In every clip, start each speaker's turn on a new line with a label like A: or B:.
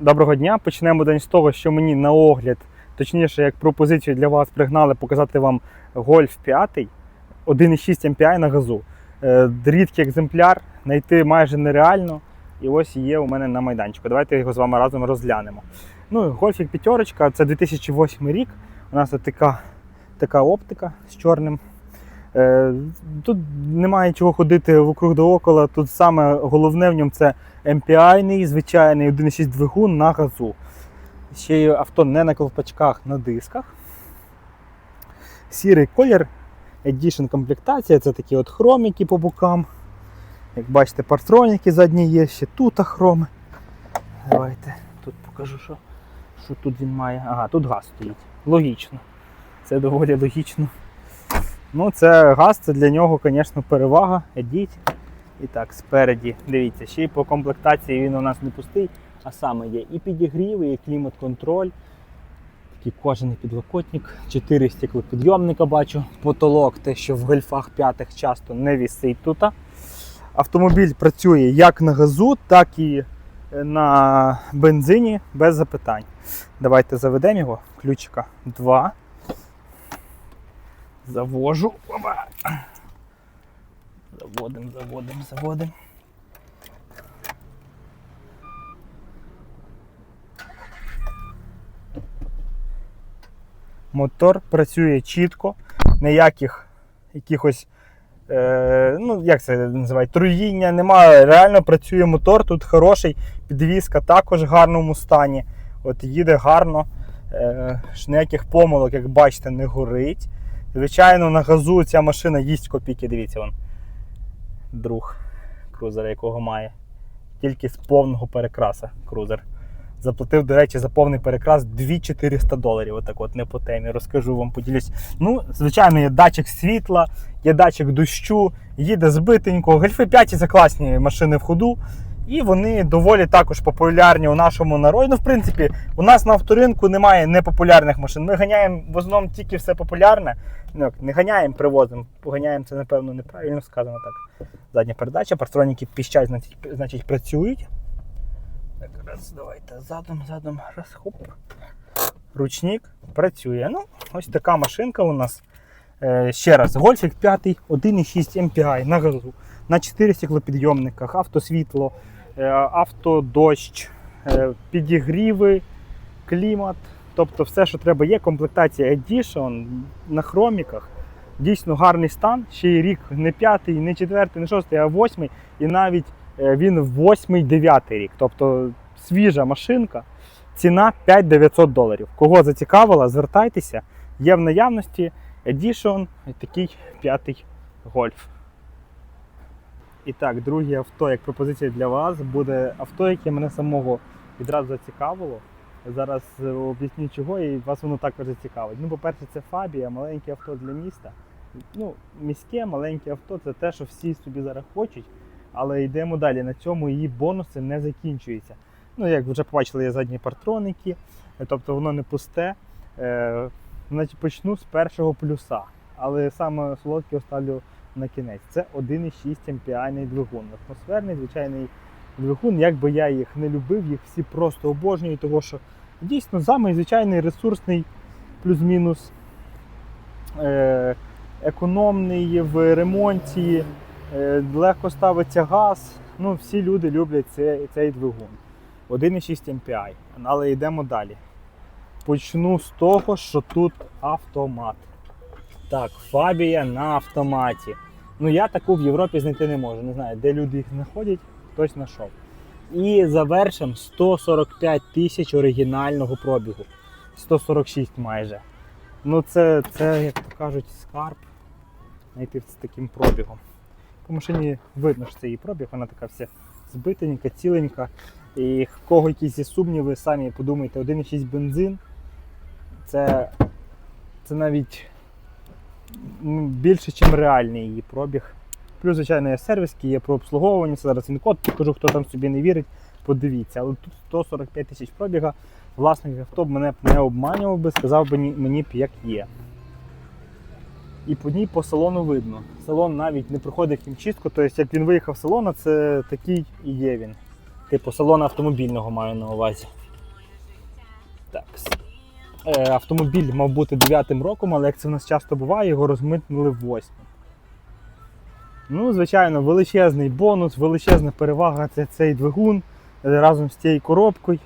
A: Доброго дня. Почнемо день з того, що мені на огляд, точніше, як пропозицію для вас пригнали показати вам Golf 5 1,6 MPI на газу. Е, Рідкий екземпляр, знайти майже нереально. І ось є у мене на майданчику. Давайте його з вами разом розглянемо. Ну, Гольфік п'ятерочка, це 2008 рік. У нас така, така оптика з чорним. Е, Тут немає чого ходити вокруг да около. Тут саме головне в ньому це MPI, звичайний 1.6 двигун на газу. Ще й авто не на ковпачках, на дисках. Сірий колір, Edition комплектація, це такі от хроміки по бокам. Як бачите, партроніки задні є, ще тут хроми. Давайте тут покажу, що, що тут він має. Ага, тут газ стоїть. Логічно. Це доволі логічно. Ну, це газ, це для нього, звісно, перевага. Едіть. І так, спереді, дивіться, ще й по комплектації він у нас не пустий, а саме є і підігріви, і клімат-контроль, такий кожаний підлокотник, 4 стеклопідйомника бачу, потолок, те, що в гольфах п'ятих часто не вісить тут. Автомобіль працює як на газу, так і на бензині без запитань. Давайте заведемо його. Ключика 2. Завожу. Опа. Заводим, заводим, заводим. Мотор працює чітко, ніяких якихось, е, ну як це називають, труїння немає. Реально працює мотор, тут хороший, підвізка також в гарному стані. От їде гарно, е, ніяких помилок, як бачите, не горить. Звичайно, на газу ця машина їсть копійки, дивіться вон. Друг крузера, якого має. Тільки з повного перекраса крузер. Заплатив, до речі, за повний перекрас 2400 доларів. Отак от не по темі. Розкажу вам, поділюсь. Ну, звичайно, є датчик світла, є датчик дощу, їде збитенько. Гольфи 5 це класні машини в ходу. І вони доволі також популярні у нашому народі. Ну, в принципі, у нас на авторинку немає непопулярних машин. Ми ганяємо в основному тільки все популярне. Ну, не ганяємо, привозимо. Ганяємо це, напевно, неправильно сказано так. Задня передача, партроніки піщать, значить, значить працюють. Так, раз, давайте задом, задом, раз, хоп. Ручник працює. Ну, ось така машинка у нас. Е, ще раз, Гольфік 5, 1,6 MPI на газу, на 4 стеклопідйомниках, автосвітло, е, автодощ, е, підігріви, клімат. Тобто все, що треба є, комплектація Edition на хроміках. Дійсно гарний стан. Ще й рік не п'ятий, не четвертий, не шостий, а восьмий. І навіть е, він восьмий, дев'ятий рік. Тобто свіжа машинка. Ціна 5900 доларів. Кого зацікавила, звертайтеся. Є в наявності Edition, і такий п'ятий гольф. І так, друге авто, як пропозиція для вас, буде авто, яке мене самого відразу зацікавило. Зараз е, об'ясню чого і вас воно також зацікавить. Ну, по-перше, це Фабія, маленьке авто для міста. Ну, міське маленьке авто це те, що всі собі зараз хочуть. Але йдемо далі. На цьому її бонуси не закінчуються. Ну, як вже побачили, є задні партроники, тобто воно не пусте. Е, значить, почну з першого плюса. Але саме солодке оставлю на кінець. Це 1,6 MPI двигун. Атмосферний, звичайний двигун. Як би я їх не любив, їх всі просто обожнюють, тому що дійсно самий звичайний ресурсний плюс-мінус. Е, економний в ремонті, е, легко ставиться газ. Ну, всі люди люблять цей, цей двигун. 1,6 MPI. Але йдемо далі. Почну з того, що тут автомат. Так, Фабія на автоматі. Ну я таку в Європі знайти не можу. Не знаю, де люди їх знаходять, хтось знайшов. І завершимо 145 тисяч оригінального пробігу. 146 майже. Ну це, це, як то кажуть, скарб знайти з таким пробігом. По машині видно, що це її пробіг, вона така вся збитенька, ціленька. І в кого якісь є сумніви, самі подумайте, 1,6 бензин. Це, це навіть ну, більше, ніж реальний її пробіг. Плюс, звичайно, є сервіски, є про обслуговування. Це зараз він код покажу, хто там собі не вірить, подивіться. Але тут 145 тисяч пробіга. Власник авто б мене не обманював би, сказав би мені б як є. І по ній по салону видно. Салон навіть не проходить хімчистку, тобто як він виїхав з салону, це такий і є він. Типу салон автомобільного маю на увазі. Так. Е, автомобіль мав бути 9 роком, але як це в нас часто буває, його розмитнили 8. Ну, звичайно, величезний бонус, величезна перевага це цей двигун е, разом з цією коробкою.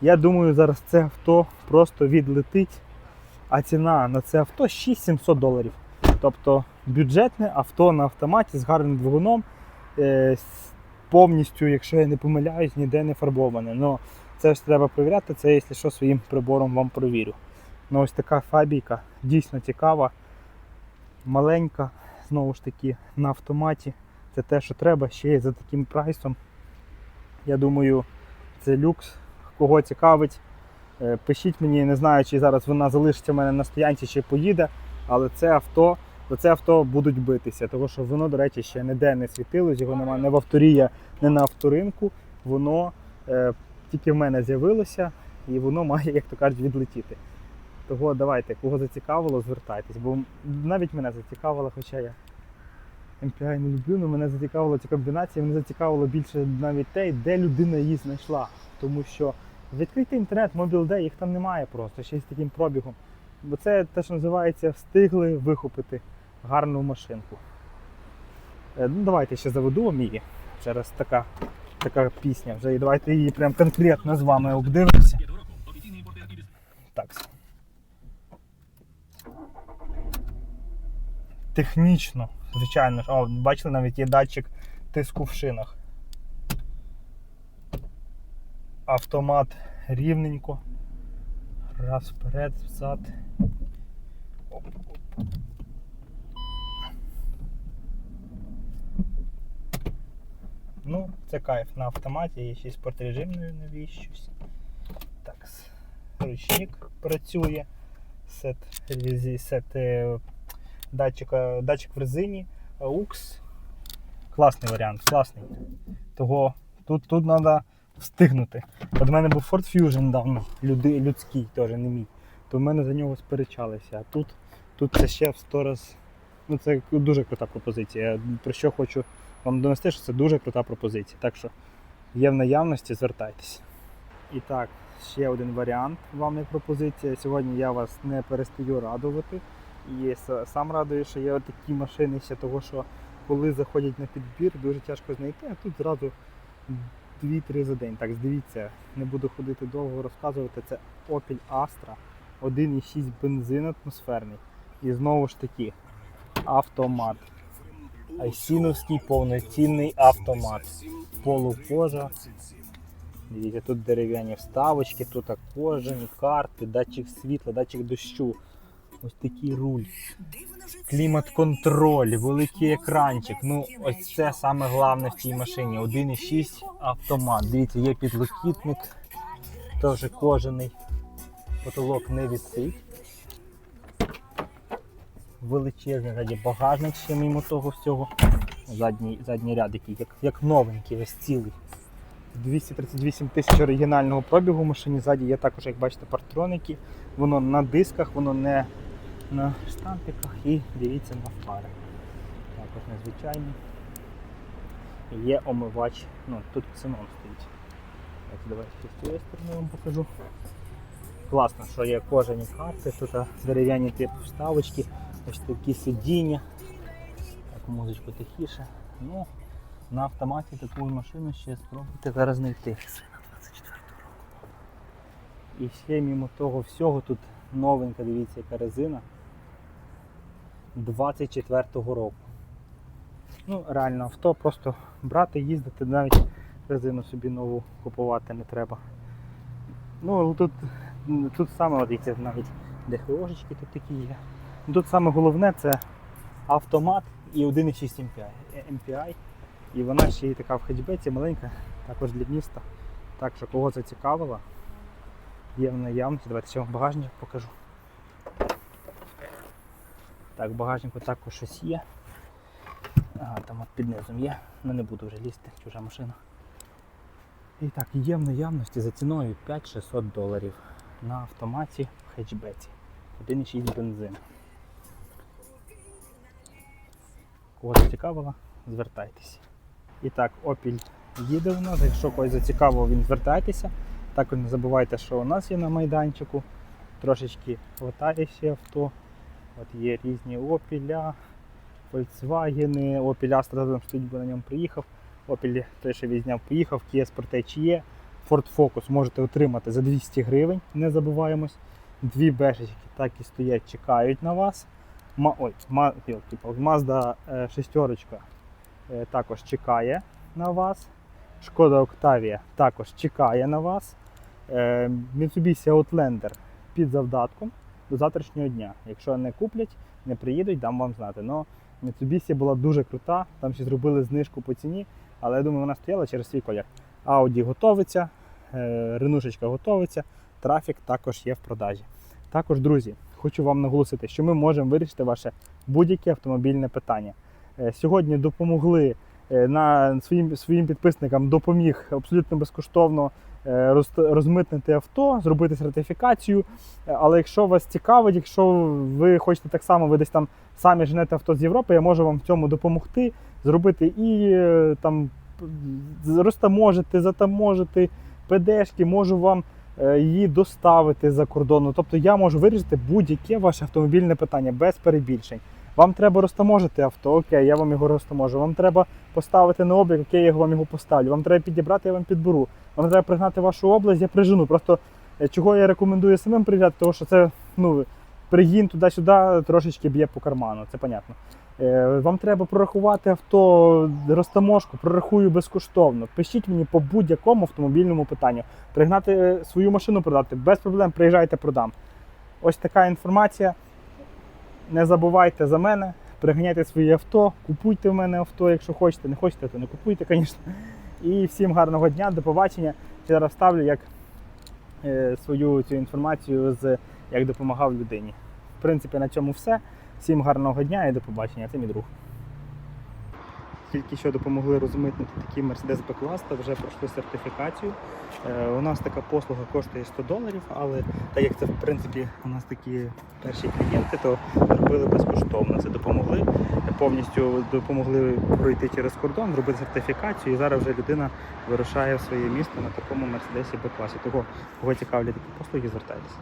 A: Я думаю, зараз це авто просто відлетить. А ціна на це авто 6700 доларів. Тобто бюджетне авто на автоматі з гарним двигуном, е, повністю, якщо я не помиляюсь, ніде не фарбоване. Но це ж треба перевіряти, це якщо що своїм прибором вам провірю. Ну ось така фабійка, дійсно цікава, маленька, знову ж таки, на автоматі. Це те, що треба, ще й за таким прайсом. Я думаю, це люкс. Кого цікавить, е, пишіть мені, не знаю, чи зараз вона залишиться в мене на стоянці, чи поїде, але це авто, за це авто будуть битися, тому що воно, до речі, ще ніде не світилось, його немає не в авторія, не на авторинку. Воно е, тільки в мене з'явилося і воно має, як то кажуть, відлетіти. Того давайте, кого зацікавило, звертайтесь, бо навіть мене зацікавило, хоча я MPI не люблю, але мене зацікавила ця комбінація, мене зацікавило більше навіть те, де людина її знайшла. Тому що відкритий інтернет, Mobile.de, їх там немає просто, ще з таким пробігом. Бо це те, що називається, встигли вихопити гарну машинку. Е, Ну, давайте ще заведу вам її. Через така, така пісня. Вже і давайте її прям конкретно з вами обдивимося. Так. Технічно, звичайно ж. О, бачили, навіть є датчик тиску в шинах. Автомат рівненько. Раз вперед, взад. Оп, оп. Ну, це кайф на автоматі, є ще й спортрежим новий. Так, ручник працює. Сет, сет е, датчика, датчик в резині, AUX. Класний варіант, класний. Того тут, тут треба встигнути. От в мене був Ford Fusion давно, люди, людський, теж не мій. То в мене за нього сперечалися. А тут, тут це ще в 100 раз. Ну, це дуже крута пропозиція. Про що хочу вам донести, що це дуже крута пропозиція. Так що є в наявності, звертайтеся. І так, ще один варіант вам як пропозиція. Сьогодні я вас не перестаю радувати. І сам радую, що є такі машини ще того, що коли заходять на підбір, дуже тяжко знайти, а тут зразу 2-3 за день. Так, дивіться, не буду ходити довго розказувати. Це Opel Astra 1,6 бензин атмосферний. І знову ж таки, автомат. Айсіновський повноцінний автомат. Полукожа. Дивіться, тут дерев'яні вставочки, тут кожані карти, датчик світла, датчик дощу. Ось такий руль. Клімат-контроль, великий екранчик. Ну, ось це саме головне в цій машині. 1,6 автомат. Дивіться, є підлокітник, теж кожаний. Потолок не висить. Величезний ззаді багажник ще мимо того всього. Задній, задній ряд, який як, як новенький, весь цілий. 238 тисяч оригінального пробігу в машині. Ззаді є також, як бачите, партроники. Воно на дисках, воно не на штампиках і дивіться на фари. Також незвичайний. Є омивач, ну тут ксенон стоїть. Так, давайте з цієї сторони вам покажу. Класно, що є кожані карти, тут дерев'яні типу вставочки, ось такі сидіння. Так, музичку тихіше. Ну, на автоматі таку машину ще спробуйте зараз знайти. І ще мимо того всього тут новенька, дивіться, яка резина 24-го року. Ну, реально авто, просто брати, їздити, навіть резину собі нову купувати не треба. Ну, тут, тут саме, от, дивіться, навіть ДХОшечки тут такі є. Тут саме головне це автомат і 1,6 MPI. І вона ще й така в хетчбеці маленька, також для міста. Так що кого зацікавило, є в наявності. Давайте ще вам багажник покажу. Так, в багажнику також щось є. Ага, там от під низом є, але не буду вже лізти, чужа машина. І так, є в наявності за ціною 5600 доларів на автоматі в хетчбеці. 1,6 бензин. Кого зацікавило, звертайтеся. І так, Opel їде у нас. Якщо когось зацікавило, він звертайтеся. Також не забувайте, що у нас є на майданчику. Трошечки хватає ще авто. От є різні опіля, Volkswagen, Opel Astra стоїть, бо на ньому приїхав. Opel той, що відзняв, поїхав, Kia Sportage є. Ford Focus можете отримати за 200 гривень, не забуваємось. Дві бешечки так і стоять, чекають на вас. Ма, ой, ма, Mazda е, шестерочка е, також чекає на вас. Шкода Octavia також чекає на вас. Е, Mitsubishi Outlander під завдатком до завтрашнього дня. Якщо не куплять, не приїдуть, дам вам знати. Но Mitsubishi була дуже крута, там ще зробили знижку по ціні, але я думаю, вона стояла через свій колір. Audi готовиться, е, Ренушечка готовиться, трафік також є в продажі. Також, друзі, хочу вам наголосити, що ми можемо вирішити ваше будь-яке автомобільне питання. Е, Сьогодні допомогли на своїм, своїм підписникам допоміг абсолютно безкоштовно е, роз- розмитнити авто, зробити сертифікацію. Е, Але якщо вас цікавить, якщо ви хочете так само, ви десь там самі женете авто з Європи, я можу вам в цьому допомогти, зробити і е, там розтаможити, затаможити ПДшки, можу вам е, її доставити за кордону. Тобто я можу вирішити будь-яке ваше автомобільне питання без перебільшень. Вам треба розтаможити авто, окей, я вам його розтаможу. Вам треба поставити на облік, окей, я вам його поставлю. Вам треба підібрати, я вам підберу. Вам треба пригнати вашу область, я прижену. Просто е, чого я рекомендую самим приїжджати, тому що це ну, пригін туди-сюди трошечки б'є по карману, це понятно. Е, Вам треба прорахувати авто, розтаможку, прорахую безкоштовно. Пишіть мені по будь-якому автомобільному питанню. Пригнати е, свою машину продати, без проблем приїжджайте, продам. Ось така інформація. Не забувайте за мене, приганяйте свої авто, купуйте в мене авто, якщо хочете. Не хочете, то не купуйте, звісно. І всім гарного дня, до побачення. Зараз ставлю як е, свою цю інформацію з як допомагав людині. В принципі, на цьому все. Всім гарного дня і до побачення. Це мій друг. Тільки що допомогли розмитнити такий Mercedes B-клас та вже пройшли сертифікацію. Е, у нас така послуга коштує 100 доларів, але так як це в принципі у нас такі перші клієнти, то зробили безкоштовно. Це допомогли е, повністю допомогли пройти через кордон, зробити сертифікацію, і зараз вже людина вирушає в своє місто на такому Mercedes B-класі. Того, кого цікавлять такі послуги, звертайтеся.